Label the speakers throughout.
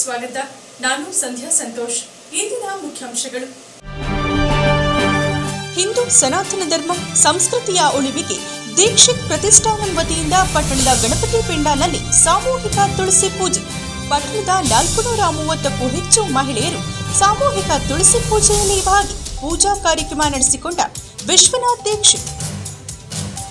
Speaker 1: ಸ್ವಾಗತ. ನಾನು ಸಂಧ್ಯಾ ಸಂತೋಷ್. ಇಂದಿನ ಮುಖ್ಯಾಂಶಗಳು. ಹಿಂದೂ ಸನಾತನ ಧರ್ಮ, ಸಂಸ್ಕೃತಿಯ ಉಳಿವಿಗೆ ದೀಕ್ಷಿತ್ ಪ್ರತಿಷ್ಠಾನ ವತಿಯಿಂದ ಪಟ್ಟಣದ ಗಣಪತಿ ಪಿಂಡಾಲಲ್ಲಿ ಸಾಮೂಹಿಕ ತುಳಸಿ ಪೂಜೆ. ಪಟ್ಟಣದ ನಾಲ್ಕುನೂರ ಮೂವತ್ತಕ್ಕೂ ಹೆಚ್ಚು ಮಹಿಳೆಯರು ಸಾಮೂಹಿಕ ತುಳಸಿ ಪೂಜೆಯಲ್ಲಿ ಭಾಗಿ ಪೂಜಾ ಕಾರ್ಯಕ್ರಮ ನಡೆಸಿಕೊಂಡ ವಿಶ್ವನಾಥ್ ದೀಕ್ಷಿತ್.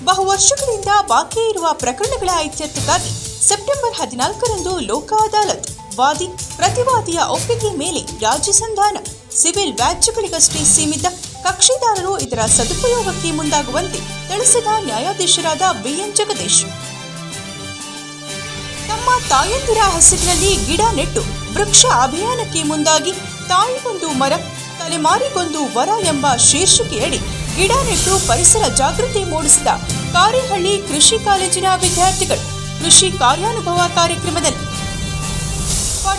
Speaker 1: ಬಹು ವರ್ಷಗಳಿಂದ ಬಾಕಿ ಇರುವ ಪ್ರಕರಣಗಳ ಇತ್ಯರ್ಥಕ್ಕಾಗಿ ಸೆಪ್ಟೆಂಬರ್ ಹದಿನಾಲ್ಕರಂದು ಲೋಕ ಅದಾಲತ್ ವಾದಿ, ಪ್ರತಿವಾದಿಯ ಒಪ್ಪಿಗೆ ಮೇಲೆ ರಾಜ್ಯ ಸಂಧಾನ. ಸಿವಿಲ್ ವ್ಯಾಜ್ಯಗಳಿಗಷ್ಟೇ ಸೀಮಿತ. ಕಕ್ಷಿದಾರರು ಇದರ ಸದುಪಯೋಗಕ್ಕೆ ಮುಂದಾಗುವಂತೆ ತಿಳಿಸಿದ ನ್ಯಾಯಾಧೀಶರಾದ ಬಿಎನ್ ಜಗದೀಶ್. ತಮ್ಮ ತಾಯಂದಿರ ಹೆಸರಿನಲ್ಲಿ ಗಿಡ ನೆಟ್ಟು ವೃಕ್ಷ ಅಭಿಯಾನಕ್ಕೆ ಮುಂದಾಗಿ ತಾಯಿಗೊಂದು ಮರ, ತಲೆಮಾರಿಗೊಂದು ವರ ಎಂಬ ಶೀರ್ಷಿಕೆಯಡಿ ಗಿಡ ನೆಟ್ಟು ಪರಿಸರ ಜಾಗೃತಿ ಮೂಡಿಸಿದ ಕಾರಿಹಳ್ಳಿ ಕೃಷಿ ಕಾಲೇಜಿನ ವಿದ್ಯಾರ್ಥಿಗಳು ಕೃಷಿ ಕಾರ್ಯಾನುಭವ ಕಾರ್ಯಕ್ರಮದಲ್ಲಿ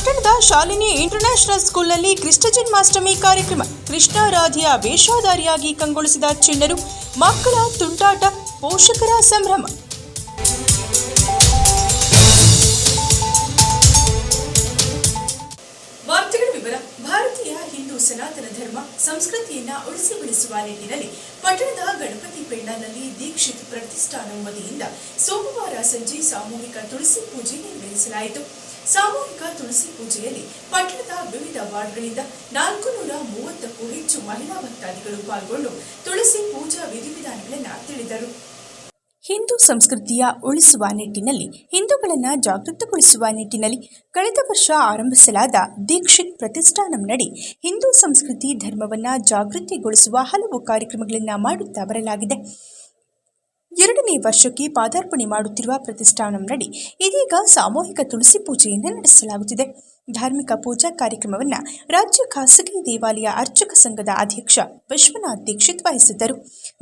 Speaker 1: ಪಟ್ಟಣದ ಶಾಲಿನಿ ಇಂಟರ್ನ್ಯಾಷನಲ್ ಸ್ಕೂಲ್ನಲ್ಲಿ ಕೃಷ್ಣ ಜನ್ಮಾಷ್ಟಮಿ ಕಾರ್ಯಕ್ರಮ. ಕೃಷ್ಣಾರಾಧಿಯ ವೇಷಧಾರಿಯಾಗಿ ಕಂಗೊಳಿಸಿದ ಚಿಣ್ಣರು ಮಕ್ಕಳ ತುಂಟಾಟ, ಪೋಷಕರ ಸಂಭ್ರಮ. ವಾರ್ತೆಗಳ ವಿವರ, ಭಾರತೀಯ ಹಿಂದೂ ಸನಾತನ ಧರ್ಮ ಸಂಸ್ಕೃತಿಯನ್ನ ಉಳಿಸಿ ಬೆಳೆಸುವ ನಿಟ್ಟಿನಲ್ಲಿ ಪಟ್ಟಣದ ಗಣಪತಿ ಪೆಂಡಾಲ್ನಲ್ಲಿ ದೀಕ್ಷಿತ್ ಪ್ರತಿಷ್ಠಾನ ವತಿಯಿಂದ ಸೋಮವಾರ ಸಂಜೆ ಸಾಮೂಹಿಕ ತುಳಸಿ ಪೂಜೆ ನೆರವೇರಿಸಲಾಯಿತು ಸಾಮೂಹಿಕ ತುಳಸಿ ಪೂಜೆಯಲ್ಲಿ ಪಟ್ಟಣದ ವಿವಿಧ ವಾರ್ಡ್ಗಳಿಂದ ನಾಲ್ಕು ನೂರ ಮೂವತ್ತಕ್ಕೂ ಹೆಚ್ಚು ಮಹಿಳಾ ಭಕ್ತಾದಿಗಳು ಪಾಲ್ಗೊಂಡು ತುಳಸಿ ಪೂಜಾ ವಿಧಿವಿಧಾನಗಳನ್ನು ತಿಳಿದರು. ಹಿಂದೂ ಸಂಸ್ಕೃತಿಯ ಉಳಿಸುವ ನಿಟ್ಟಿನಲ್ಲಿ, ಹಿಂದೂಗಳನ್ನು ಜಾಗೃತಗೊಳಿಸುವ ನಿಟ್ಟಿನಲ್ಲಿ ಕಳೆದ ವರ್ಷ ಆರಂಭಿಸಲಾದ ದೀಕ್ಷಿತ್ ಪ್ರತಿಷ್ಠಾನಂನಡಿ ಹಿಂದೂ ಸಂಸ್ಕೃತಿ ಧರ್ಮವನ್ನು ಜಾಗೃತಿಗೊಳಿಸುವ ಹಲವು ಕಾರ್ಯಕ್ರಮಗಳನ್ನು ಮಾಡುತ್ತಾ ಬರಲಾಗಿದೆ. ಎರಡನೇ ವರ್ಷಕ್ಕೆ ಪಾದಾರ್ಪಣೆ ಮಾಡುತ್ತಿರುವ ಪ್ರತಿಷ್ಠಾನಂನಡಿ ಇದೀಗ ಸಾಮೂಹಿಕ ತುಳಸಿ ಪೂಜೆಯನ್ನು ನಡೆಸಲಾಗುತ್ತಿದೆ. ಧಾರ್ಮಿಕ ಪೂಜಾ ಕಾರ್ಯಕ್ರಮವನ್ನು ರಾಜ್ಯ ಖಾಸಗಿ ದೇವಾಲಯ ಅರ್ಚಕ ಸಂಘದ ಅಧ್ಯಕ್ಷ ವಿಶ್ವನಾಥ್ ದೀಕ್ಷಿತ್ ವಹಿಸಿದ್ದರು.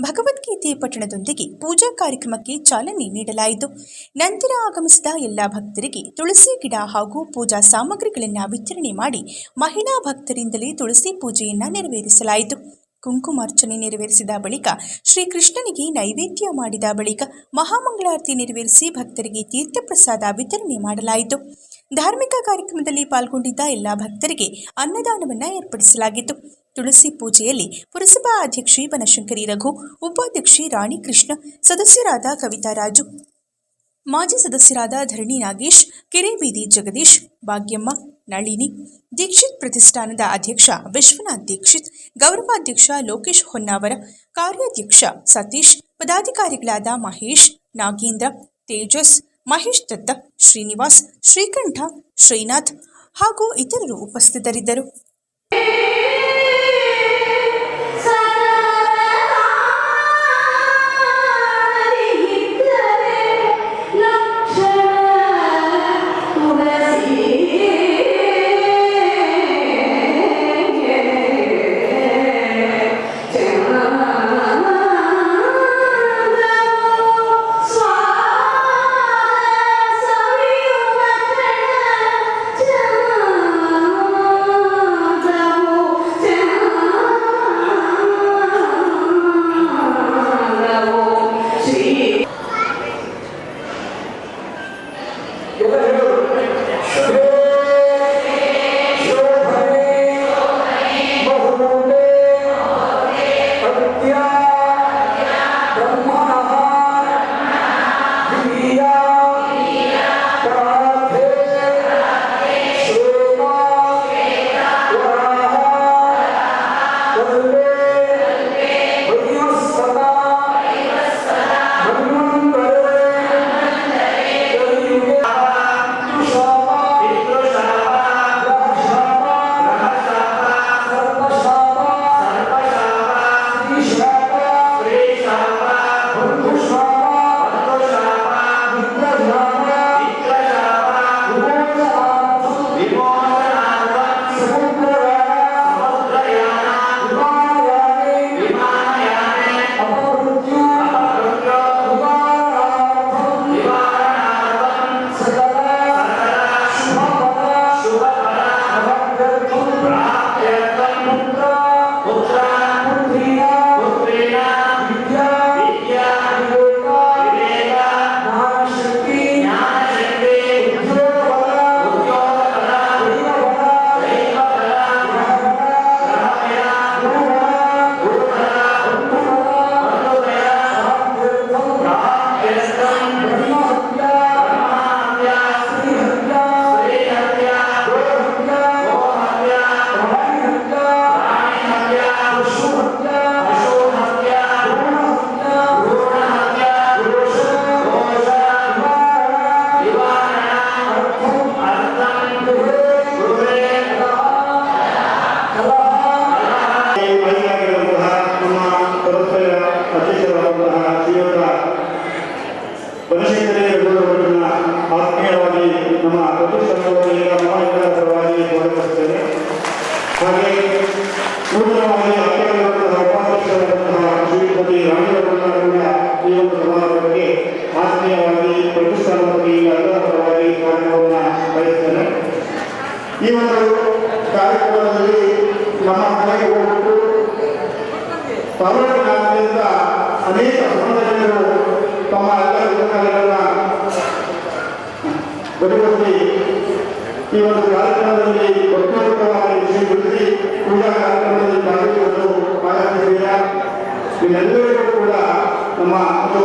Speaker 1: ಭಗವದ್ಗೀತೆ ಪಠಣದೊಂದಿಗೆ ಪೂಜಾ ಕಾರ್ಯಕ್ರಮಕ್ಕೆ ಚಾಲನೆ ನೀಡಲಾಯಿತು. ನಂತರ ಆಗಮಿಸಿದ ಎಲ್ಲ ಭಕ್ತರಿಗೆ ತುಳಸಿ ಗಿಡ ಹಾಗೂ ಪೂಜಾ ಸಾಮಗ್ರಿಗಳನ್ನು ವಿತರಣೆ ಮಾಡಿ ಮಹಿಳಾ ಭಕ್ತರಿಂದಲೇ ತುಳಸಿ ಪೂಜೆಯನ್ನು ನೆರವೇರಿಸಲಾಯಿತು. ಕುಂಕುಮಾರ್ಚನೆ ನೆರವೇರಿಸಿದ ಬಳಿಕ ಶ್ರೀಕೃಷ್ಣನಿಗೆ ನೈವೇದ್ಯ ಮಾಡಿದ ಬಳಿಕ ಮಹಾಮಂಗಳಾರತಿ ನೆರವೇರಿಸಿ ಭಕ್ತರಿಗೆ ತೀರ್ಥಪ್ರಸಾದ ವಿತರಣೆ ಮಾಡಲಾಯಿತು. ಧಾರ್ಮಿಕ ಕಾರ್ಯಕ್ರಮದಲ್ಲಿ ಪಾಲ್ಗೊಂಡಿದ್ದ ಎಲ್ಲ ಭಕ್ತರಿಗೆ ಅನ್ನದಾನವನ್ನು ಏರ್ಪಡಿಸಲಾಗಿತ್ತು. ತುಳಸಿ ಪೂಜೆಯಲ್ಲಿ ಪುರಸಭಾ ಅಧ್ಯಕ್ಷಿ ಬನಶಂಕರಿ ರಘು, ಉಪಾಧ್ಯಕ್ಷಿ ರಾಣಿ ಕೃಷ್ಣ ಸದಸ್ಯರಾದ ಕವಿತಾ ರಾಜು ಮಾಜಿ ಸದಸ್ಯರಾದ ಧರಣಿ ನಾಗೇಶ್ ಕೆರೆಬೀದಿ ಜಗದೀಶ್, ಭಾಗ್ಯಮ್ಮ, ನಳಿನಿ, ದೀಕ್ಷಿತ್ ಪ್ರತಿಷ್ಠಾನದ ಅಧ್ಯಕ್ಷ ವಿಶ್ವನಾಥ್ ದೀಕ್ಷಿತ್, ಗೌರವಾಧ್ಯಕ್ಷ ಲೋಕೇಶ್ ಹೊನ್ನಾವರ, ಕಾರ್ಯಾಧ್ಯಕ್ಷ ಸತೀಶ್, ಪದಾಧಿಕಾರಿಗಳಾದ ಮಹೇಶ್, ನಾಗೇಂದ್ರ, ತೇಜಸ್, ಮಹೇಶ್ ದತ್ತ, ಶ್ರೀನಿವಾಸ್, ಶ್ರೀಕಂಠ, ಶ್ರೀನಾಥ್ ಹಾಗೂ ಇತರರು ಉಪಸ್ಥಿತರಿದ್ದರು.
Speaker 2: ಕಾರ್ಯಕ್ರಮದಲ್ಲಿ ನಮ್ಮ ಮನೆಗೆ ಹೋಗ್ಬಿಟ್ಟು ತಮಿಳುನಾಡಿನಿಂದ ಅನೇಕ ಸಂಘಟನೆಗಳು ತಮ್ಮ ಎಲ್ಲ ಯೋಜನೆಗಳನ್ನ ಬದಿಗೊತ್ತಿ ಈ ಒಂದು ಕಾರ್ಯಕ್ರಮದಲ್ಲಿ ಭಕ್ತಿಪೂರ್ವಕವಾಗಿ ಸ್ವೀಕರಿಸಿ ಪೂಜಾ ಕಾರ್ಯಕ್ರಮದಲ್ಲಿ ಭಾಗವಹಿಸಿದ್ದೀರಾ ಇದೆಲ್ಲರಿಗೂ ಕೂಡ ನಮ್ಮ ಒಂದು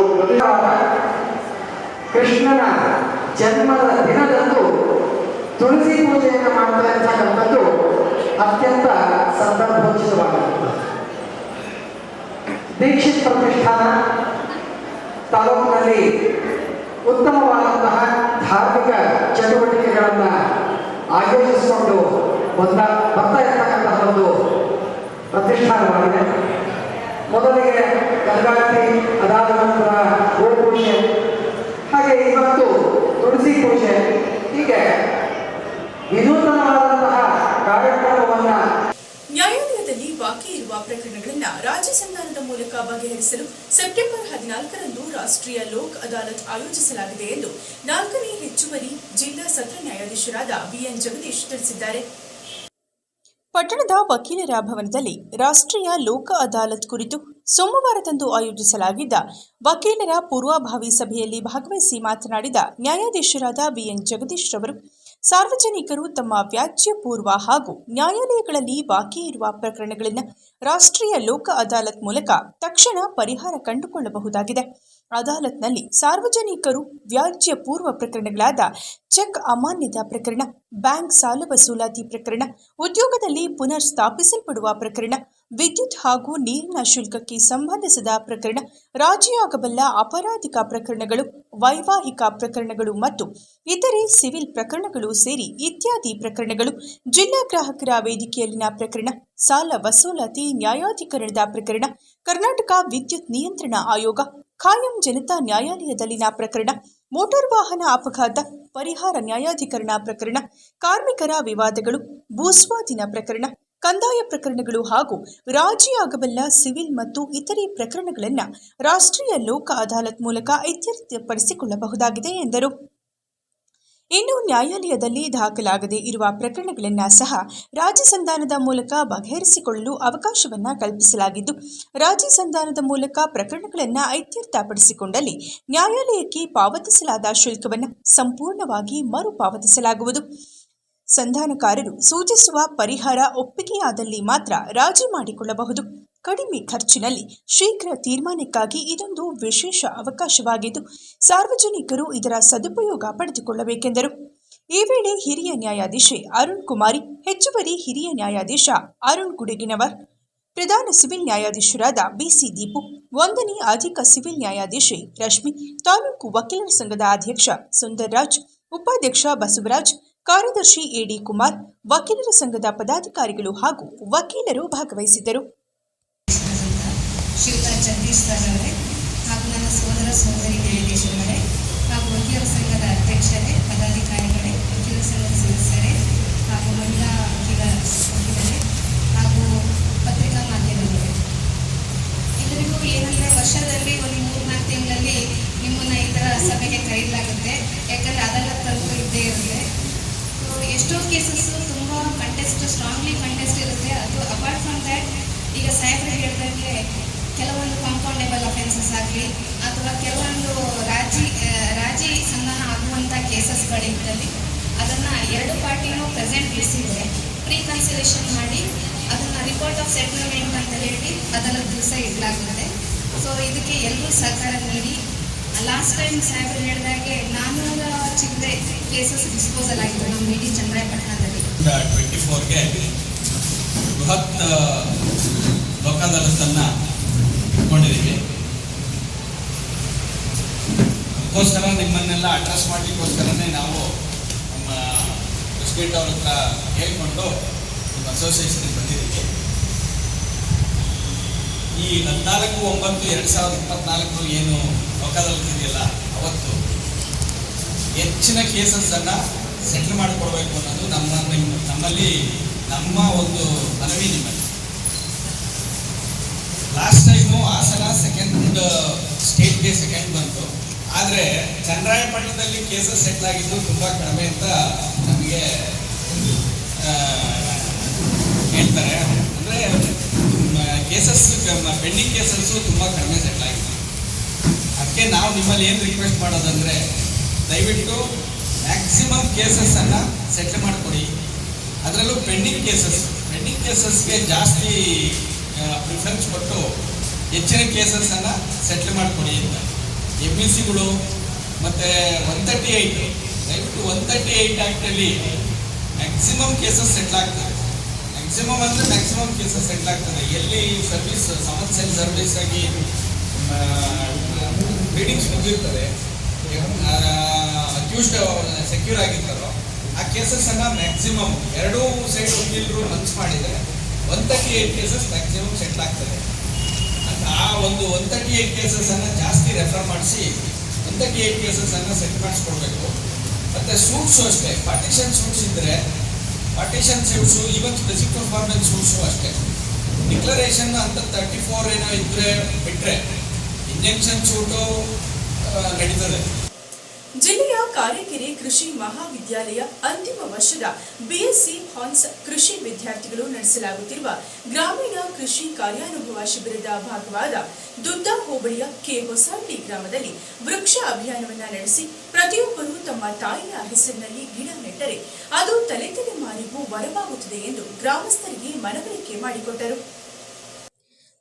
Speaker 3: ಕೃಷ್ಣನ ಜನ್ಮದ ದಿನದಂದು ತುಳಸಿ ಪೂಜೆಯನ್ನು ಮಾಡ್ತಾ ಇರ್ತಕ್ಕಂಥದ್ದು ಅತ್ಯಂತ ಸಂದರ್ಭೋಚಿತವಾಗಿರುತ್ತದೆ ದೀಕ್ಷಿತ್ ಪ್ರತಿಷ್ಠಾನ ತಾಲೂಕಿನಲ್ಲಿ ಉತ್ತಮವಾದಂತಹ ಧಾರ್ಮಿಕ ಚಟುವಟಿಕೆಗಳನ್ನು ಆಯೋಜಿಸಿಕೊಂಡು ಬಂದ, ಬರ್ತಾ ಇರ್ತಕ್ಕಂತಹ ಒಂದು ಪ್ರತಿಷ್ಠಾನವಾಗಿದೆ. ಮೊದಲಿಗೆ ಗಂಗಾರತಿ ಅದಾದ ನಂತರ ಗೋಪೂಜೆ, ಹಾಗೆ ಇವತ್ತು ತುಳಸಿ ಪೂಜೆ, ಹೀಗೆ
Speaker 1: ನ್ಯಾಯಾಲಯದಲ್ಲಿ ಬಾಕಿ ಇರುವ ಪ್ರಕರಣಗಳನ್ನು ರಾಜ್ಯ ಸಂಧಾನದ ಮೂಲಕ ಬಗೆಹರಿಸಲು ಸೆಪ್ಟೆಂಬರ್ ಹದಿನಾಲ್ಕರಂದು ರಾಷ್ಟ್ರೀಯ ಲೋಕ್ ಅದಾಲತ್ ಆಯೋಜಿಸಲಾಗಿದೆ ಎಂದು ನಾಲ್ಕನೇ ಹೆಚ್ಚುವರಿ ಜಿಲ್ಲಾ ಸತ್ರ ನ್ಯಾಯಾಧೀಶರಾದ ಬಿಎನ್ ಜಗದೀಶ್ ತಿಳಿಸಿದ್ದಾರೆ. ಪಟ್ಟಣದ ವಕೀಲರ ಭವನದಲ್ಲಿ ರಾಷ್ಟ್ರೀಯ ಲೋಕ ಅದಾಲತ್ ಕುರಿತು ಸೋಮವಾರದಂದು ಆಯೋಜಿಸಲಾಗಿದ್ದ ವಕೀಲರ ಪೂರ್ವಭಾವಿ ಸಭೆಯಲ್ಲಿ ಭಾಗವಹಿಸಿ ಮಾತನಾಡಿದ ನ್ಯಾಯಾಧೀಶರಾದ ಬಿಎನ್ ಜಗದೀಶ್ ರವರು ಸಾರ್ವಜನಿಕರು ತಮ್ಮ ವ್ಯಾಜ್ಯ ಪೂರ್ವ ಹಾಗೂ ನ್ಯಾಯಾಲಯಗಳಲ್ಲಿ ಬಾಕಿ ಇರುವ ಪ್ರಕರಣಗಳನ್ನು ರಾಷ್ಟ್ರೀಯ ಲೋಕ ಅದಾಲತ್ ಮೂಲಕ ತಕ್ಷಣ ಪರಿಹಾರ ಕಂಡುಕೊಳ್ಳಬಹುದಾಗಿದೆ. ಅದಾಲತ್ನಲ್ಲಿ ಸಾರ್ವಜನಿಕರು ವ್ಯಾಜ್ಯ ಪೂರ್ವ ಪ್ರಕರಣಗಳಾದ ಚೆಕ್ ಅಮಾನ್ಯದ ಪ್ರಕರಣ, ಬ್ಯಾಂಕ್ ಸಾಲ ವಸೂಲಾತಿ ಪ್ರಕರಣ, ಉದ್ಯೋಗದಲ್ಲಿ ಪುನರ್ ಸ್ಥಾಪಿಸಲ್ಪಡುವ ಪ್ರಕರಣ ವಿದ್ಯುತ್ ಹಾಗೂ ನೀರಿನ ಶುಲ್ಕಕ್ಕೆ ಸಂಬಂಧಿಸಿದ ಪ್ರಕರಣ, ರಾಜಿಯಾಗಬಲ್ಲ ಅಪರಾಧಿಕ ಪ್ರಕರಣಗಳು, ವೈವಾಹಿಕ ಪ್ರಕರಣಗಳು ಮತ್ತು ಇತರೆ ಸಿವಿಲ್ ಪ್ರಕರಣಗಳು ಸೇರಿ ಇತ್ಯಾದಿ ಪ್ರಕರಣಗಳು, ಜಿಲ್ಲಾ ಗ್ರಾಹಕರ ವೇದಿಕೆಯಲ್ಲಿನ ಪ್ರಕರಣ, ಸಾಲ ವಸೂಲಾತಿ, ನ್ಯಾಯಾಧಿಕರಣದ ಪ್ರಕರಣ, ಕರ್ನಾಟಕ ವಿದ್ಯುತ್ ನಿಯಂತ್ರಣ ಆಯೋಗ, ಖಾಯಂ ಜನತಾ ನ್ಯಾಯಾಲಯದಲ್ಲಿನ ಪ್ರಕರಣ, ಮೋಟಾರ್ ವಾಹನ ಅಪಘಾತ, ಪರಿಹಾರ ನ್ಯಾಯಾಧಿಕರಣ ಪ್ರಕರಣ, ಕಾರ್ಮಿಕರ ವಿವಾದಗಳು, ಭೂಸ್ವಾಧೀನ ಪ್ರಕರಣ ಕಂದಾಯ ಪ್ರಕರಣಗಳು ಹಾಗೂ ರಾಜಿಯಾಗಬಲ್ಲ ಸಿವಿಲ್ ಮತ್ತು ಇತರೆ ಪ್ರಕರಣಗಳನ್ನು ರಾಷ್ಟ್ರೀಯ ಲೋಕ ಅದಾಲತ್ ಮೂಲಕ ಇತ್ಯರ್ಥಪಡಿಸಿಕೊಳ್ಳಬಹುದಾಗಿದೆ ಎಂದರು. ಇನ್ನು ನ್ಯಾಯಾಲಯದಲ್ಲಿ ದಾಖಲಾಗದೇ ಇರುವ ಪ್ರಕರಣಗಳನ್ನು ಸಹ ರಾಜ್ಯ ಸಂಧಾನದ ಮೂಲಕ ಬಗೆಹರಿಸಿಕೊಳ್ಳಲು ಅವಕಾಶವನ್ನು ಕಲ್ಪಿಸಲಾಗಿದ್ದು, ರಾಜ್ಯ ಸಂಧಾನದ ಮೂಲಕ ಪ್ರಕರಣಗಳನ್ನು ಇತ್ಯರ್ಥಪಡಿಸಿಕೊಂಡಲ್ಲಿ ನ್ಯಾಯಾಲಯಕ್ಕೆ ಪಾವತಿಸಲಾದ ಶುಲ್ಕವನ್ನು ಸಂಪೂರ್ಣವಾಗಿ ಮರುಪಾವತಿಸಲಾಗುವುದು. ಸಂಧಾನಕಾರರು ಸೂಚಿಸುವ ಪರಿಹಾರ ಒಪ್ಪಿಗೆಯಾದಲ್ಲಿ ಮಾತ್ರ ರಾಜಿ ಮಾಡಿಕೊಳ್ಳಬಹುದು. ಕಡಿಮೆ ಖರ್ಚಿನಲ್ಲಿ ಶೀಘ್ರ ತೀರ್ಮಾನಕ್ಕಾಗಿ ಇದೊಂದು ವಿಶೇಷ ಅವಕಾಶವಾಗಿದ್ದು, ಸಾರ್ವಜನಿಕರು ಇದರ ಸದುಪಯೋಗ ಪಡೆದುಕೊಳ್ಳಬೇಕೆಂದರು. ಈ ವೇಳೆ ಹಿರಿಯ ನ್ಯಾಯಾಧೀಶೆ ಅರುಣ್ ಕುಮಾರಿ, ಹೆಚ್ಚುವರಿ ಹಿರಿಯ ನ್ಯಾಯಾಧೀಶ ಅರುಣ್ ಗುಡಿಗಿನವರ್, ಪ್ರಧಾನ ಸಿವಿಲ್ ನ್ಯಾಯಾಧೀಶರಾದ ಬಿಸಿ ದೀಪು, ಒಂದನೇ ಅಧಿಕ ಸಿವಿಲ್ ನ್ಯಾಯಾಧೀಶೆ ರಶ್ಮಿ, ತಾಲೂಕು ವಕೀಲರ ಸಂಘದ ಅಧ್ಯಕ್ಷ ಸುಂದರ್ರಾಜ್, ಉಪಾಧ್ಯಕ್ಷ ಬಸವರಾಜ್ ಕಾರ್ಯದರ್ಶಿ ಎಡಿ ಕುಮಾರ್, ವಕೀಲರ ಸಂಘದ ಪದಾಧಿಕಾರಿಗಳು ಹಾಗೂ ವಕೀಲರು ಭಾಗವಹಿಸಿದ್ದರು.
Speaker 4: ಶಿವರಾಜ್ ಜಗದೀಶ್ ಹಾಗೂ ನನ್ನ ಸೋದರ ಸೋದರಿ ನ್ಯಾಯಾಧೀಶರುಗಳೇ ಹಾಗೂ ವಕೀಲರ ಸಂಘದ ಅಧ್ಯಕ್ಷರೇ, ಪದಾಧಿಕಾರಿಗಳೇ, ವಕೀಲರ ಸಂಘದ ಸದಸ್ಯರೇ ಹಾಗೂ ಮಹಿಳಾ ವಕೀಲ ವಕೀಲರೇ ಹಾಗೂ ಪತ್ರಿಕಾ ಮಾಧ್ಯಮಗಳೇ ಎಲ್ಲರಿಗೂ ಏನಂದರೆ ವರ್ಷದಲ್ಲಿ ಒಂದು ಮೂರು ನಾಲ್ಕು ತಿಂಗಳಲ್ಲಿ ನಿಮ್ಮನ್ನು ಈ ಥರ ಸಭೆಗೆ ಕರೆಯಲಾಗುತ್ತೆ ಯಾಕಂದರೆ ಅದೆಲ್ಲ ತಂದು ಇದ್ದೇ ಇರುತ್ತೆ. ಎಷ್ಟೋ ಕೇಸಸ್ ತುಂಬ ಕಂಟೆಸ್ಟ್ ಸ್ಟ್ರಾಂಗ್ಲಿ ಕಂಟೆಸ್ಟ್ ಇರುತ್ತೆ. ಅದು ಅಪಾರ್ಟ್ ಫ್ರಮ್ ದ್ಯಾಟ್ ಈಗ ಸಾಹೇಬ್ರು ಹೇಳಿದಂಗೆ ಕೆಲವೊಂದು ಕಾಂಪೌಂಡೇಬಲ್ ಅಫೆನ್ಸಸ್ ಆಗಲಿ ಅಥವಾ ಕೆಲವೊಂದು ರಾಜಿ ರಾಜಿ ಸಂಧಾನ ಆಗುವಂಥ ಕೇಸಸ್ಗಳಿದ್ದಲ್ಲಿ ಅದನ್ನು ಎರಡು ಪಾರ್ಟಿನೂ ಪ್ರೆಸೆಂಟ್ ಇರಿಸಿದರೆ ಪ್ರೀ ಕನ್ಸಿಲೇಷನ್ ಮಾಡಿ ಅದನ್ನು ರಿಪೋರ್ಟ್ ಆಫ್ ಸೆಟಲ್ಮೆಂಟ್ ಅಂತ ಹೇಳಿ ಅದನ್ನು ದಿವಸ ಇಡಲಾಗುತ್ತೆ. ಸೊ ಇದಕ್ಕೆ ಎಲ್ಲರೂ ಸಹಕಾರ ನೀಡಿ. ಲಾಸ್ಟ್ ಟೈಮ್ ಸಾಹೇಬ್ರು ಹೇಳಿದಾಗೆ ನಾನ್ನೂರ ಚಿಲ್ಲರೆ ಕೇಸಸ್ ಡಿಸ್ಪೋಸಲ್ ಆಗಿತ್ತು ನಮ್ಮ ಇಡೀ ಚಂದ್ರಾಯಪಟ್ಟಣದಲ್ಲಿ
Speaker 5: ಟ್ವೆಂಟಿ ಫೋರ್ಗೆ ಬೃಹತ್ ಲೋಕಾದಾಲತನ್ನು ಇಟ್ಕೊಂಡಿದ್ದೀವಿ. ಅದಕ್ಕೋಸ್ಕರ ನಿಮ್ಮನ್ನೆಲ್ಲ ಅಡ್ರೆಸ್ ಮಾಡಲಿಕ್ಕೋಸ್ಕರನೇ ನಾವು ನಮ್ಮ ಪ್ರೆಸಿಡೆಂಟ್ ಅವ್ರ ಹತ್ರ ಹೇಳ್ಕೊಂಡು ನಿಮ್ಮ ಅಸೋಸಿಯೇಷನ್ಗೆ ಬಂದಿದ್ದೀವಿ. ಈ ಹದಿನಾಲ್ಕು ಒಂಬತ್ತು ಎರಡು ಸಾವಿರದ ಇಪ್ಪತ್ನಾಲ್ಕು ಏನು ಲೋಕದಲ್ಲಿ ಇದೆಯಲ್ಲ ಅವತ್ತು ಹೆಚ್ಚಿನ ಕೇಸಸ್ಸನ್ನು ಸೆಟ್ಲ್ ಮಾಡಿಕೊಡ್ಬೇಕು ಅನ್ನೋದು ನಮ್ಮ ನಮ್ಮಲ್ಲಿ ನಮ್ಮ ಒಂದು ಮನವಿ ನಿಮ್ಮಲ್ಲಿ. ಲಾಸ್ಟ್ ಟೈಮು ಆ ಸಲ ಸೆಕೆಂಡ್ ಸ್ಟೇಟ್ಗೆ ಸೆಕೆಂಡ್ ಬಂತು. ಆದರೆ ಚಂದ್ರಾಯಪಟ್ಟಣದಲ್ಲಿ ಕೇಸಸ್ ಸೆಟ್ಲ್ ಆಗಿದ್ದು ತುಂಬ ಕಡಿಮೆ ಅಂತ ನಮಗೆ ಹೇಳ್ತಾರೆ. ಅಂದರೆ ಕೇಸಸ್ ಪೆಂಡಿಂಗ್ ಕೇಸಸ್ಸು ತುಂಬ ಕಡಿಮೆ ಸೆಟ್ಲ್ ಆಗಿದೆ ಅದಕ್ಕೆ ನಾವು ನಿಮ್ಮಲ್ಲಿ ಏನು ರಿಕ್ವೆಸ್ಟ್ ಮಾಡೋದಂದರೆ ದಯವಿಟ್ಟು ಮ್ಯಾಕ್ಸಿಮಮ್ ಕೇಸಸ್ಸನ್ನು ಸೆಟ್ಲ್ ಮಾಡಿಕೊಡಿ ಅದರಲ್ಲೂ ಪೆಂಡಿಂಗ್ ಕೇಸಸ್ ಪೆಂಡಿಂಗ್ ಕೇಸಸ್ಗೆ ಜಾಸ್ತಿ ಪ್ರಿಫರೆನ್ಸ್ ಕೊಟ್ಟು ಹೆಚ್ಚಿನ ಕೇಸಸ್ಸನ್ನು ಸೆಟ್ಲ್ ಮಾಡಿಕೊಡಿ ಅಂತ ಎಂ ಇ ಸಿಗಳು ಮತ್ತು ಒನ್ ತರ್ಟಿ ಏಯ್ಟ್ ದಯವಿಟ್ಟು one thirty eight ಆ್ಯಕ್ಟಲ್ಲಿ maximum cases settle ಆಗ್ತದೆ ಮ್ಯಾಕ್ಸಿಮಮ್ ಅಂದರೆ ಮ್ಯಾಕ್ಸಿಮಮ್ ಕೇಸಸ್ ಸೆಟ್ಲ್ ಆಗ್ತದೆ ಎಲ್ಲಿ ಸರ್ವಿಸ್ ಸಮಸ್ಯೆ ಸರ್ವಿಸ್ ಆಗಿ ರೀಡಿಂಗ್ಸ್ ಮುಗಿರ್ತದೆ ಅಕ್ಯೂಸ್ಡ್ ಸೆಕ್ಯೂರ್ ಆಗಿರ್ತಾರೋ, ಆ ಕೇಸಸ್ಸನ್ನು ಮ್ಯಾಕ್ಸಿಮಮ್ ಎರಡೂ ಸೈಡ್ ವಕೀಲರು ಲಂಚ್ ಮಾಡಿದರೆ one thirty eight cases maximum settle ಆಗ್ತದೆ. ಅಂತ ಆ ಒಂದು ಒನ್ ತರ್ಟಿ ಏಯ್ಟ್ ಕೇಸಸನ್ನು ಜಾಸ್ತಿ ರೆಫರ್ ಮಾಡಿಸಿ ಒನ್ ತರ್ಟಿ ಏಯ್ಟ್ ಕೇಸಸನ್ನು ಸೆಟ್ ಮಾಡಿಸ್ಕೊಡ್ಬೇಕು. ಮತ್ತು ಸೂಟ್ಸು ಅಷ್ಟೇ ಪಾರ್ಟಿಷನ್ ಸೂಟ್ಸ್ ಇದ್ದರೆ ಪಾರ್ಟಿಷನ್ ಸೂಟ್ಸು ಇವತ್ತು ಸ್ಪೆಸಿಫಿಕ್ ಪರ್ಫಾರ್ಮೆನ್ಸ್ ಸೂಟ್ಸು ಅಷ್ಟೇ. ಡಿಕ್ಲರೇಷನ್ ಅಂತ ತರ್ಟಿ ಫೋರ್ ಏನೋ ಇದ್ದರೆ ಬಿಟ್ಟರೆ ಇಂಜೆಕ್ಷನ್ ಸೂಟು ನಡೀತದೆ.
Speaker 1: ಜಿಲ್ಲೆಯ ಕಾರೆಕೆರೆ ಕೃಷಿ ಮಹಾವಿದ್ಯಾಲಯ ಅಂತಿಮ ವರ್ಷದ ಬಿಎಸ್ಸಿ ಹಾನ್ಸ್ ಕೃಷಿ ವಿದ್ಯಾರ್ಥಿಗಳು ನಡೆಸಲಾಗುತ್ತಿರುವ ಗ್ರಾಮೀಣ ಕೃಷಿ ಕಾರ್ಯಾನುಭವ ಶಿಬಿರದ ಭಾಗವಾದ ದುದ್ದ ಹೋಬಳಿಯ ಕೆ ಹೊಸಹಳ್ಳಿ ಗ್ರಾಮದಲ್ಲಿ ವೃಕ್ಷ ಅಭಿಯಾನವನ್ನ ನಡೆಸಿ ಪ್ರತಿಯೊಬ್ಬರೂ ತಮ್ಮ ತಾಯಿಯ ಹೆಸರಿನಲ್ಲಿ ಗಿಡ ನೆಟ್ಟರೆ ಅದು ತಲೆ ತಲೆಮಾರಿಗೂ ವರವಾಗುತ್ತದೆ ಎಂದು ಗ್ರಾಮಸ್ಥರಿಗೆ ಮನವರಿಕೆ ಮಾಡಿಕೊಟ್ಟರು.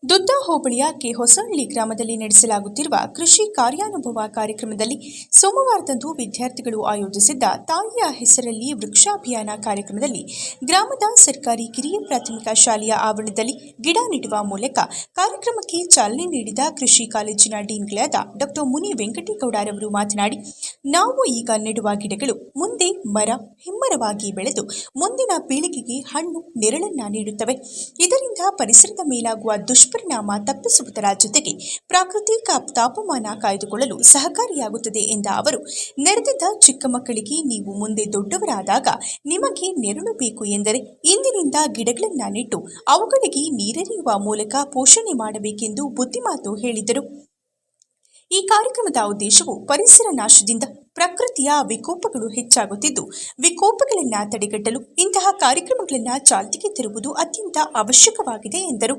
Speaker 1: ದುದ್ದ ಹೋಬಳಿಯ ಕೆ ಹೊಸಹಳ್ಳಿ ಗ್ರಾಮದಲ್ಲಿ ನಡೆಸಲಾಗುತ್ತಿರುವ ಕೃಷಿ ಕಾರ್ಯಾನುಭವ ಕಾರ್ಯಕ್ರಮದಲ್ಲಿ ಸೋಮವಾರದಂದು ವಿದ್ಯಾರ್ಥಿಗಳು ಆಯೋಜಿಸಿದ್ದ ತಾಯಿಯ ಹೆಸರಲ್ಲಿ ವೃಕ್ಷಾಭಿಯಾನ ಕಾರ್ಯಕ್ರಮದಲ್ಲಿ ಗ್ರಾಮದ ಸರ್ಕಾರಿ ಕಿರಿಯ ಪ್ರಾಥಮಿಕ ಶಾಲೆಯ ಆವರಣದಲ್ಲಿ ಗಿಡ ನೆಡುವ ಮೂಲಕ ಕಾರ್ಯಕ್ರಮಕ್ಕೆ ಚಾಲನೆ ನೀಡಿದ ಕೃಷಿ ಕಾಲೇಜಿನ ಡೀನ್ಗಳಾದ ಡಾಕ್ಟರ್ ಮುನಿ ವೆಂಕಟೇಗೌಡರವರು ಮಾತನಾಡಿ ನಾವು ಈಗ ನೆಡುವ ಗಿಡಗಳು ಮುಂದೆ ಮರ, ಹಿಮ್ಮರವಾಗಿ ಬೆಳೆದು ಮುಂದಿನ ಪೀಳಿಗೆಗೆ ಹಣ್ಣು, ನೆರಳನ್ನ ನೀಡುತ್ತವೆ. ಇದರಿಂದ ಪರಿಸರದ ಮೇಲಾಗುವ ದುಷ್ಪರಿಣಾಮ ತಪ್ಪಿಸುವುದರ ಜೊತೆಗೆ ಪ್ರಾಕೃತಿಕ ತಾಪಮಾನ ಕಾಯ್ದುಕೊಳ್ಳಲು ಸಹಕಾರಿಯಾಗುತ್ತದೆ ಎಂದ ಅವರು, ನೆರೆದಿದ್ದ ಚಿಕ್ಕ ಮಕ್ಕಳಿಗೆ ನೀವು ಮುಂದೆ ದೊಡ್ಡವರಾದಾಗ ನಿಮಗೆ ನೆರಳು ಬೇಕು ಎಂದರೆ ಇಂದಿನಿಂದ ಗಿಡಗಳನ್ನ ನೆಟ್ಟು ಅವುಗಳಿಗೆ ನೀರೆರೆಯುವ ಮೂಲಕ ಪೋಷಣೆ ಮಾಡಬೇಕೆಂದು ಬುದ್ಧಿಮಾತು ಹೇಳಿದರು. ಈ ಕಾರ್ಯಕ್ರಮದ ಉದ್ದೇಶವು ಪರಿಸರ ನಾಶದಿಂದ ಪ್ರಕೃತಿಯ ವಿಕೋಪಗಳು ಹೆಚ್ಚಾಗುತ್ತಿದ್ದು, ವಿಕೋಪಗಳನ್ನು ತಡೆಗಟ್ಟಲು ಇಂತಹ ಕಾರ್ಯಕ್ರಮಗಳನ್ನು ಚಾಲ್ತಿಗೆ ತರುವುದು ಅತ್ಯಂತ ಅವಶ್ಯಕವಾಗಿದೆ ಎಂದರು.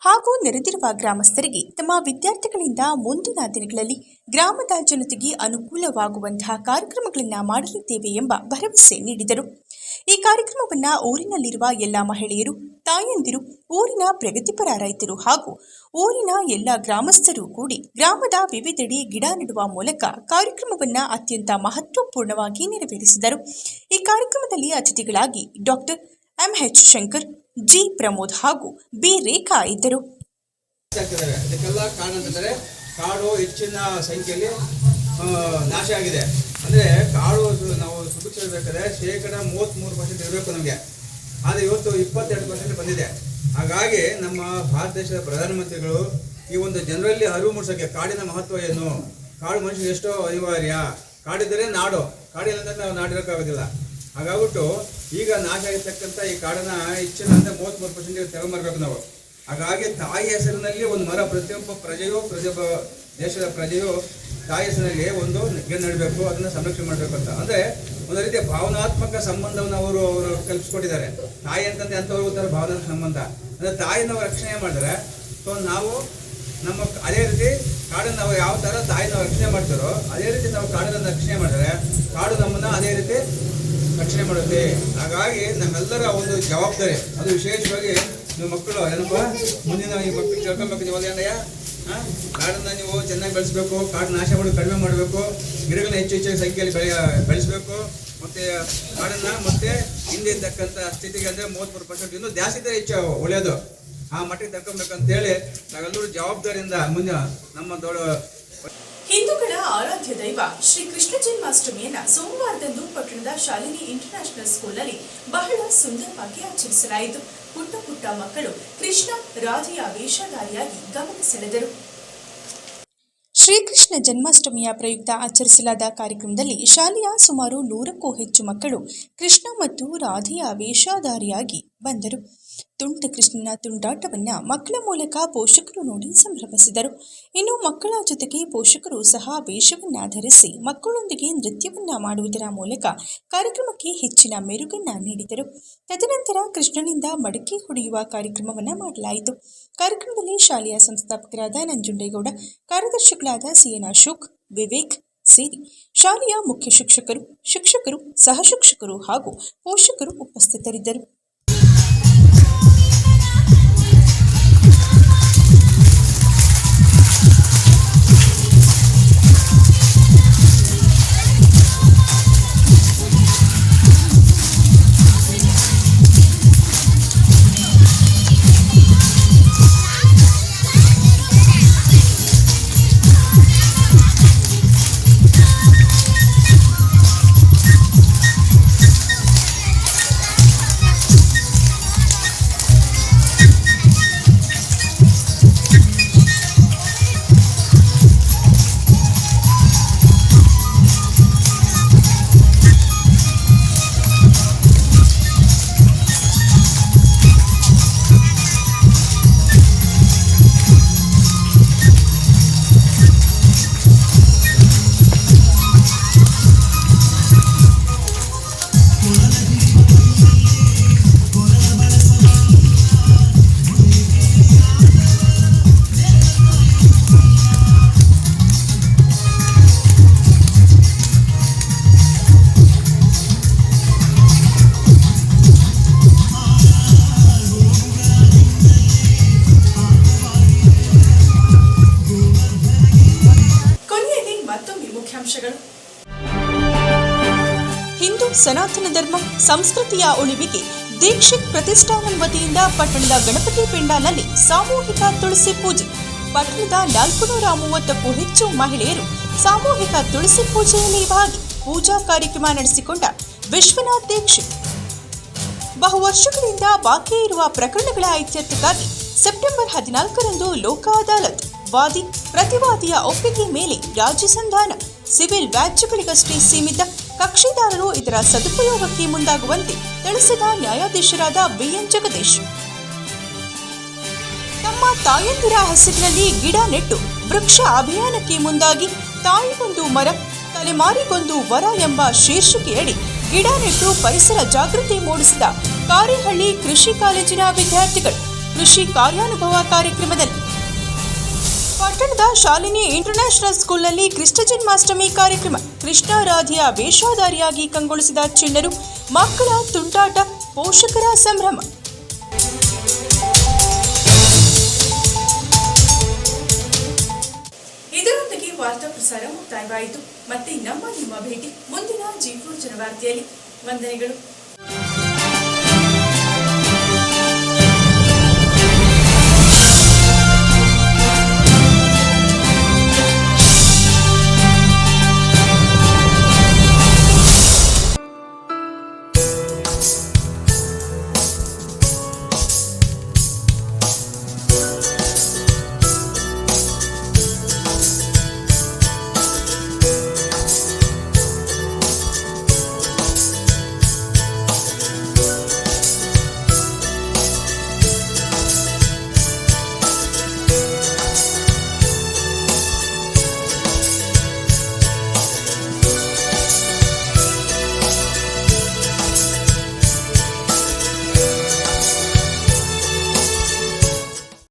Speaker 1: ಹಾಗೂ ನೆರೆದಿರುವ ಗ್ರಾಮಸ್ಥರಿಗೆ ತಮ್ಮ ವಿದ್ಯಾರ್ಥಿಗಳಿಂದ ಮುಂದಿನ ದಿನಗಳಲ್ಲಿ ಗ್ರಾಮದ ಜನತೆಗೆ ಅನುಕೂಲವಾಗುವಂತಹ ಕಾರ್ಯಕ್ರಮಗಳನ್ನು ಮಾಡಲಿದ್ದೇವೆ ಎಂಬ ಭರವಸೆ ನೀಡಿದರು. ಈ ಕಾರ್ಯಕ್ರಮವನ್ನು ಊರಿನಲ್ಲಿರುವ ಎಲ್ಲ ಮಹಿಳೆಯರು, ತಾಯಂದಿರು, ಊರಿನ ಪ್ರಗತಿಪರ ರೈತರು ಹಾಗೂ ಊರಿನ ಎಲ್ಲ ಗ್ರಾಮಸ್ಥರು ಕೂಡಿ ಗ್ರಾಮದ ವಿವಿಧೆಡೆ ಗಿಡ ನೆಡುವ ಮೂಲಕ ಕಾರ್ಯಕ್ರಮವನ್ನ ಅತ್ಯಂತ ಮಹತ್ವಪೂರ್ಣವಾಗಿ ನೆರವೇರಿಸಿದರು. ಈ ಕಾರ್ಯಕ್ರಮದಲ್ಲಿ ಅತಿಥಿಗಳಾಗಿ doctor MH Shankar, G Pramod ಹಾಗೂ ಬಿ ರೇಖಾ ಇದ್ದರು.
Speaker 6: ಕಾರಣ ಅಂತಂದರೆ ಕಾಡು ಹೆಚ್ಚಿನ ಸಂಖ್ಯೆಯಲ್ಲಿ ನಾಶ ಆಗಿದೆ. ಅಂದರೆ ಕಾಡು ನಾವು ಸುಭಿಕ್ಷಿಸಬೇಕಾದ್ರೆ ಶೇಕಡ ಮೂವತ್ತ್ಮೂರು ಪರ್ಸೆಂಟ್ ಇರಬೇಕು ನಮಗೆ. ಆದರೆ ಇವತ್ತು ಇಪ್ಪತ್ತೆರಡು ಪರ್ಸೆಂಟ್ ಬಂದಿದೆ. ಹಾಗಾಗಿ ನಮ್ಮ ಭಾರತ ದೇಶದ ಪ್ರಧಾನಮಂತ್ರಿಗಳು ಈ ಒಂದು ಜನರಲ್ಲಿ ಅರಿವು ಮೂಡಿಸೋಕ್ಕೆ ಕಾಡಿನ ಮಹತ್ವ ಏನು? ಕಾಡು ಮನುಷ್ಯ ಎಷ್ಟೋ ಅನಿವಾರ್ಯ. ಕಾಡಿದ್ದರೆ ನಾಡು. ಕಾಡಿಲ್ಲ ಅಂದ್ರೆ ನಾವು ನಾಡಿರೋಕ್ಕಾಗೋದಿಲ್ಲ. ಹಾಗಾಗ್ಬಿಟ್ಟು ಈಗ ನಾಶ ಆಗಿರ್ತಕ್ಕಂಥ ಈ ಕಾಡನ್ನ ಹೆಚ್ಚಿನ ಅಂದರೆ ಮೂವತ್ತ್ಮೂರು ಪರ್ಸೆಂಟ್ ತಗೊಂಬರ್ಬೇಕು ನಾವು. ಹಾಗಾಗಿ ತಾಯಿ ಹೆಸರಿನಲ್ಲಿ ಒಂದು ಮರ, ಪ್ರತಿಯೊಬ್ಬ ಪ್ರಜೆಯು, ಪ್ರತಿಯೊಬ್ಬ ದೇಶದ ಪ್ರಜೆಯು ತಾಯಿ ಹೆಸರಿನಲ್ಲಿ ಒಂದು ಗಿಡ ನೆಡಬೇಕು, ಅದನ್ನ ಸಂರಕ್ಷಣೆ ಮಾಡಬೇಕು ಅಂತ. ಅಂದರೆ ಒಂದು ರೀತಿಯ ಭಾವನಾತ್ಮಕ ಸಂಬಂಧವನ್ನು ಅವರು ಅವರು ಕಲ್ಪಿಸ್ಕೊಟ್ಟಿದ್ದಾರೆ. ತಾಯಿ ಅಂತಂದ್ರೆ ಅಂಥವ್ರು ಒಂಥರ ಭಾವನಾತ್ಮಕ ಸಂಬಂಧ. ಅಂದರೆ ತಾಯಿ ನಾವು ರಕ್ಷಣೆ ಮಾಡಿದ್ರೆ, ಸೊ ನಾವು ನಮ್ಮ ಅದೇ ರೀತಿ ಕಾಡನ್ನು ನಾವು ಯಾವ ಥರ ತಾಯಿ ನಾವು ರಕ್ಷಣೆ ಮಾಡ್ತಾರೋ, ಅದೇ ರೀತಿ ನಾವು ಕಾಡನ್ನು ರಕ್ಷಣೆ ಮಾಡಿದರೆ ಕಾಡು ನಮ್ಮನ್ನು ಅದೇ ರೀತಿ ರಕ್ಷಣೆ ಮಾಡುತ್ತೆ. ಹಾಗಾಗಿ ನಮ್ಮೆಲ್ಲರ ಒಂದು ಜವಾಬ್ದಾರಿ, ಅದು ವಿಶೇಷವಾಗಿ ನಿಮ್ಮ ಮಕ್ಕಳು, ಏನಪ್ಪ? ಮುಂದಿನ ಈ ಮಕ್ಕಳು ಕೇಳ್ಕೊಬೇಕು ನೀವು ಅದೇನಯ್ಯ ಹಾಂ? ಕಾಡನ್ನ ನೀವು ಚೆನ್ನಾಗಿ ಬೆಳೆಸಬೇಕು, ಕಾಡು ನಾಶ ಮಾಡೋದು ಕಡಿಮೆ ಮಾಡಬೇಕು, ಗಿಡಗಳನ್ನ ಹೆಚ್ಚು ಹೆಚ್ಚು ಸಂಖ್ಯೆಯಲ್ಲಿ ಬೆಳೆ, ಬೆಳೆಸಬೇಕು, ಮತ್ತು ಕಾಡನ್ನು ಮತ್ತೆ ಹಿಂದೆ ಇದ್ದಕ್ಕಂಥ ಸ್ಥಿತಿಗೆ ಅಂದರೆ ಮೂವತ್ತ್ಮೂರು ಪರ್ಸೆಂಟ್ ಇನ್ನೂ ಜಾಸ್ತಿ ಹೆಚ್ಚು ಒಳ್ಳೆಯದು. ಆ ಮಟ್ಟಿಗೆ ಹೇಳಿ ನಾವೆಲ್ಲರೂ ಜವಾಬ್ದಾರಿಯಿಂದ ಮುಂದೆ ನಮ್ಮ ದೊಡ್ಡ
Speaker 1: ಹಿಂದೂಗಳ ಆರಾಧ್ಯ ದೈವ ಶ್ರೀ ಕೃಷ್ಣ ಜನ್ಮಾಷ್ಟಮಿಯನ್ನ ಸೋಮವಾರದಂದು ಪಟ್ಟಣದ ಶಾಲಿನಿ ಇಂಟರ್ನ್ಯಾಷನಲ್ ಸ್ಕೂಲ್ನಲ್ಲಿ ಬಹಳ ಸುಂದರವಾಗಿ ಆಚರಿಸಲಾಯಿತು. ಪುಟ್ಟ ಪುಟ್ಟ ಮಕ್ಕಳು ಕೃಷ್ಣ ರಾಧೆಯ ವೇಷಧಾರಿಯಾಗಿ ಗಮನ ಸೆಳೆದರು. ಶ್ರೀಕೃಷ್ಣ ಜನ್ಮಾಷ್ಟಮಿಯ ಪ್ರಯುಕ್ತ ಆಚರಿಸಲಾದ ಕಾರ್ಯಕ್ರಮದಲ್ಲಿ ಶಾಲೆಯ ಸುಮಾರು ನೂರಕ್ಕೂ ಹೆಚ್ಚು ಮಕ್ಕಳು ಕೃಷ್ಣ ಮತ್ತು ರಾಧೆಯ ವೇಷಧಾರಿಯಾಗಿ ಬಂದರು. ತುಂಟ ಕೃಷ್ಣನ ತುಂಡಾಟವನ್ನ ಮಕ್ಕಳ ಮೂಲಕ ಪೋಷಕರು ನೋಡಿ ಸಂಭ್ರಮಿಸಿದರು. ಇನ್ನು ಮಕ್ಕಳ ಜೊತೆಗೆ ಪೋಷಕರು ಸಹ ವೇಷವನ್ನ ಧರಿಸಿ ಮಕ್ಕಳೊಂದಿಗೆ ನೃತ್ಯವನ್ನ ಮಾಡುವುದರ ಮೂಲಕ ಕಾರ್ಯಕ್ರಮಕ್ಕೆ ಹೆಚ್ಚಿನ ಮೆರುಗನ್ನ ನೀಡಿದರು. ತದನಂತರ ಕೃಷ್ಣನಿಂದ ಮಡಕೆ ಹೊಡೆಯುವ ಕಾರ್ಯಕ್ರಮವನ್ನ ಮಾಡಲಾಯಿತು. ಕಾರ್ಯಕ್ರಮದಲ್ಲಿ ಶಾಲೆಯ ಸಂಸ್ಥಾಪಕರಾದ ನಂಜುಂಡೇಗೌಡ, ಕಾರ್ಯದರ್ಶಿಗಳಾದ ಸಿಎನ್ ಅಶೋಕ್, ವಿವೇಕ್ ಸೇರಿ ಶಾಲೆಯ ಮುಖ್ಯ ಶಿಕ್ಷಕರು ಶಿಕ್ಷಕರು, ಸಹ ಶಿಕ್ಷಕರು ಹಾಗೂ ಪೋಷಕರು ಉಪಸ್ಥಿತರಿದ್ದರು. ಸಂಸ್ಕೃತಿಯ ಉಳಿವಿಗೆ ದೀಕ್ಷಿತ್ ಪ್ರತಿಷ್ಠಾನ ವತಿಯಿಂದ ಪಟ್ಟಣದ ಗಣಪತಿ ಪೆಂಡಾಲ್ನಲ್ಲಿ ಸಾಮೂಹಿಕ ತುಳಸಿ ಪೂಜೆ. ಪಟ್ಟಣದ ನಾಲ್ಕುನೂರ ಮೂವತ್ತಕ್ಕೂ ಹೆಚ್ಚು ಮಹಿಳೆಯರು ಸಾಮೂಹಿಕ ತುಳಸಿ ಪೂಜೆಯಲ್ಲಿ ಭಾಗಿ ಪೂಜಾ ಕಾರ್ಯಕ್ರಮ ನಡೆಸಿಕೊಂಡ ವಿಶ್ವನಾಥ್ ದೀಕ್ಷಿತ್. ಬಹು ವರ್ಷಗಳಿಂದ ಬಾಕಿ ಇರುವ ಪ್ರಕರಣಗಳ ಇತ್ಯರ್ಥಕ್ಕಾಗಿ ಸೆಪ್ಟೆಂಬರ್ ಹದಿನಾಲ್ಕರಂದು ಲೋಕ ಅದಾಲತ್ ವಾದಿ ಪ್ರತಿವಾದಿಯ ಒಪ್ಪಿಗೆ ಮೇಲೆ ರಾಜ್ಯ ಸಂಧಾನ, ಸಿವಿಲ್ ವ್ಯಾಜ್ಯಗಳಿಗಷ್ಟೇ ಸೀಮಿತ ಕಕ್ಷಿದಾರರು ಇದರ ಸದುಪಯೋಗಕ್ಕೆ ಮುಂದಾಗುವಂತೆ ತಿಳಿಸಿದ ನ್ಯಾಯಾಧೀಶರಾದ ಬಿಎನ್ ಜಗದೀಶ್. ತಮ್ಮ ತಾಯಂದಿರ ಹೆಸರಿನಲ್ಲಿ ಗಿಡ ನೆಟ್ಟು ವೃಕ್ಷ ಅಭಿಯಾನಕ್ಕೆ ಮುಂದಾಗಿ ತಾಯಿಗೊಂದು ಮರ, ತಲೆಮಾರಿಗೊಂದು ವರ ಎಂಬ ಶೀರ್ಷಿಕೆಯಡಿ ಗಿಡ ನೆಟ್ಟು ಪರಿಸರ ಜಾಗೃತಿ ಮೂಡಿಸಿದ ಕಾರಿಹಳ್ಳಿ ಕೃಷಿ ಕಾಲೇಜಿನ ವಿದ್ಯಾರ್ಥಿಗಳು ಕೃಷಿ ಕಾರ್ಯಾನುಭವ ಕಾರ್ಯಕ್ರಮದಲ್ಲಿ ಪಟ್ಟಣದ ಶಾಲಿನಿ ಇಂಟರ್ನ್ಯಾಷನಲ್ ಸ್ಕೂಲ್ನಲ್ಲಿ ಕೃಷ್ಣ ಜನ್ಮಾಷ್ಟಮಿ ಕಾರ್ಯಕ್ರಮ. ಕೃಷ್ಣ ರಾಧಿಯ ವೇಷಧಾರಿಯಾಗಿ ಕಂಗೊಳಿಸಿದ ಚಿಣ್ಣರು ಮಕ್ಕಳ ತುಂಟಾಟ, ಪೋಷಕರ ಸಂಭ್ರಮ. ಇದರೊಂದಿಗೆ ವಾರ್ತಾ ಪ್ರಸಾರ ಮುಕ್ತಾಯವಾಯಿತು. ಮತ್ತೆ ನಮ್ಮ ನಿಮ್ಮ ಭೇಟಿ ಮುಂದಿನ ಜೀಪುರ್ ಜನವಾರ್ತೆಯಲ್ಲಿ. ವಂದನೆಗಳು.